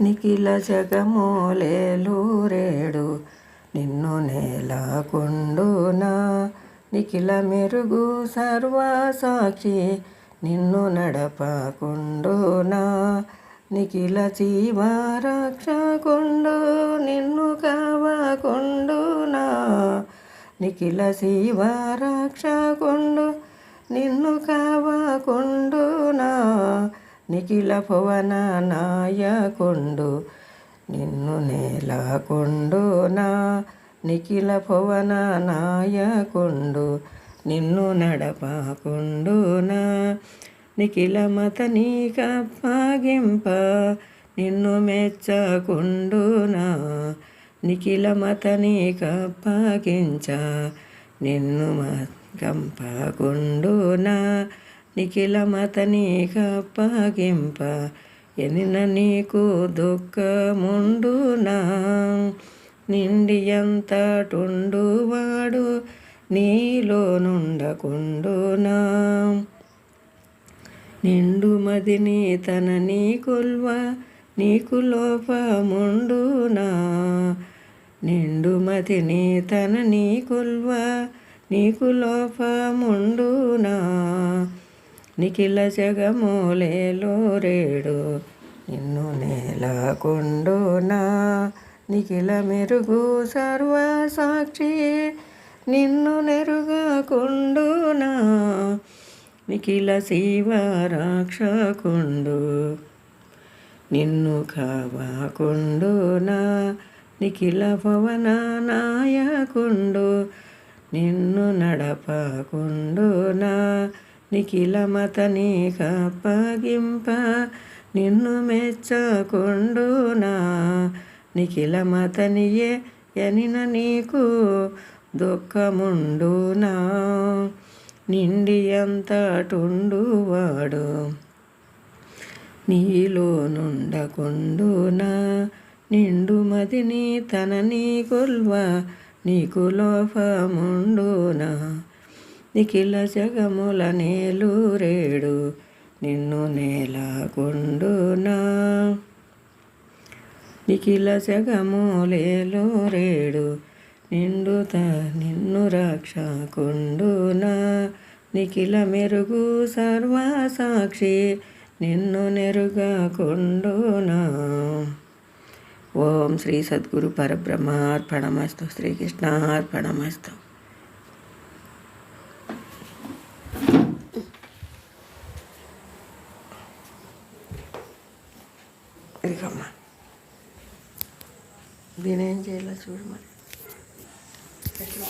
నిఖిల జగమోలేలూరేడు నిన్ను నేలకొండునా నిఖిల మెరుగు సర్వసాక్షి. నిన్ను నడపకుండునా నిఖిల జీవరక్షకుండు. నిన్ను కావకుండునా నిఖిల శివరక్షకుండు నిన్ను కావకుండు నిఖిల భువన నాయకుండు నిన్ను నేలకొండునా నిఖిల భువన నాయకుండు నిన్ను నడపాకుండు నా. నిఖిల మత నీకప్పగింప నిన్ను మెచ్చకుండు నా. నిఖిల మత నీకప్పగించ నిన్ను కంపకుండునా నా. మత నీకప్పగింప ఎనిన నీకు దుఃఖముండునా? నిండి ఎంతటుండువాడు నీలో నుండకుండునా నిండు మదిని తన నీ కొల్వ నీకు లోపముండునా? నిండు మదిని తన నీ కొల్వ నీకు లోపముండునా? నిఖిల జగమూలేలో రేడు. నిన్ను నేలకొండునా నిఖిల మెరుగు సర్వసాక్షి నిన్ను నెరుగకుండునా నిఖిల శివ రాక్షకుండు నిన్ను కావకుండునా నిఖిల భవన నాయకుండు. నిన్ను నడపకుండునా నిఖిల మత నీకప్పగింప నిన్ను మెచ్చకుండునా? నిఖిల మతనియే ఎనిన నీకు దుఃఖముండునా? నిండి అంతటుండువాడు నీలో నుండకుండునా? నిండు మదిని తన నీ కొల్వ నీకు లోపముండునా? నిఖిల జగముల నేలూరేడు నిన్ను నేలకొండునా. నిఖిల జగములేలో రేడు నిండుత నిన్ను రక్షకుండునా. నిఖిల మెరుగు సర్వసాక్షి నిన్ను నెరుగకుండునా. ఓం శ్రీ సద్గురు పరబ్రహ్మార్పణమస్తు. శ్రీకృష్ణార్పణమస్తు. ఇదిగమ్మా దీనేం చేయాలో చూడు మరి. ఎట్లా